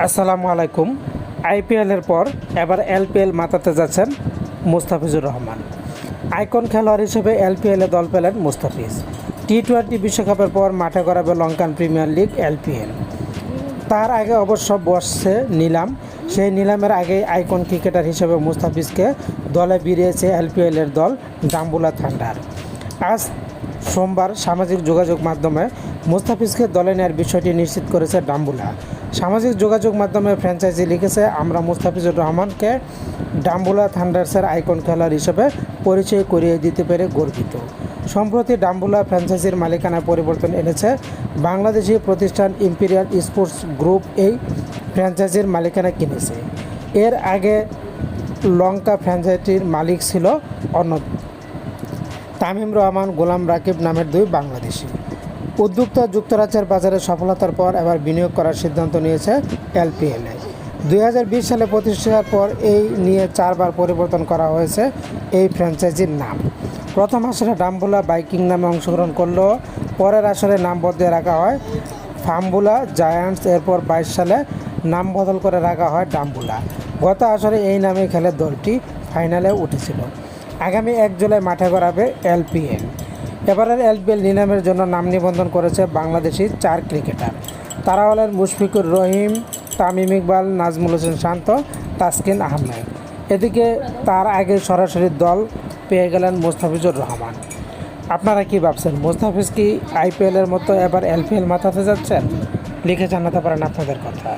আসসালামু আলাইকুম। আইপিএলের পর এবার এলপিএল মাতাতে যাচ্ছেন মুস্তাফিজুর রহমান। আইকন খেলোয়াড় হিসেবে এলপিএলে দল পেলেন মুস্তাফিজ। টি টোয়েন্টি বিশ্বকাপের পর মাঠে গড়াবে লঙ্কান প্রিমিয়ার লিগ এলপিএল তার আগে অবশ্য বসছে নিলাম। সেই নিলামের আগে আইকন ক্রিকেটার হিসেবে মুস্তাফিজকে দলে বেরিয়েছে এলপিএলের দল ডাম্বুলা থান্ডার। আজ সোমবার সামাজিক যোগাযোগ মাধ্যমে মুস্তাফিজকে দলে নেওয়ার বিষয়টি নিশ্চিত করেছে ডাম্বুলা সামাজিক যোগাযোগ মাধ্যমে ফ্র্যাঞ্চাইজি লিখেছে আমরা মুস্তাফিজুর রহমানকে ডাম্বুলা থান্ডার্সের আইকন খেলার হিসেবে পরিচয় করিয়ে দিতে পেরে গর্বিত। সম্প্রতি ডাম্বুলা ফ্র্যাঞ্চাইজির মালিকানায় পরিবর্তন এনেছে বাংলাদেশি প্রতিষ্ঠান ইম্পিরিয়াল স্পোর্টস গ্রুপ এই ফ্র্যাঞ্চাইজির মালিকানা কিনেছে। এর আগে লঙ্কা ফ্র্যাঞ্চাইজির মালিক ছিল অন্য তামিম রহমান, গোলাম রাকিব নামের দুই বাংলাদেশি। উদ্যোক্তা যুক্তরাজ্যের বাজারে সফলতার পর এবার বিনিয়োগ করার সিদ্ধান্ত নিয়েছে এলপিএলএ দুই সালে প্রতিষ্ঠার পর এই নিয়ে চারবার পরিবর্তন করা হয়েছে এই ফ্র্যাঞ্চাইজির নাম। প্রথম আসরে ডাম্বুলা বাইকিং নামে অংশগ্রহণ করলেও পরের আসরে নাম বদলে রাখা হয় ফাম্বুলা জায়ান্টস। এরপর বাইশ সালে নাম বদল করে রাখা হয় ডাম্বুলা। গত আসরে এই নামে খেলে দলটি ফাইনালে উঠেছিল। আগামী এক জুলাই মাঠে গড়াবে এলপিএল এবারের এলপিএল নিলামের জন্য নাম নিবন্ধন করেছে বাংলাদেশি চার ক্রিকেটার। তারা হলেন মুশফিকুর রহিম, তামিম ইকবাল, নাজমুল হোসেন শান্ত, তাসকিন আহমেদ। এদিকে তার আগে সরাসরি দল পেয়ে গেলেন মোস্তাফিজুর রহমান। আপনারা কি ভাবছেন, মোস্তাফিজ কি আইপিএলের মতো এবার এলপিএল মাথাতে যাচ্ছেন? লিখে জানাতে পারেন আপনাদের কথা।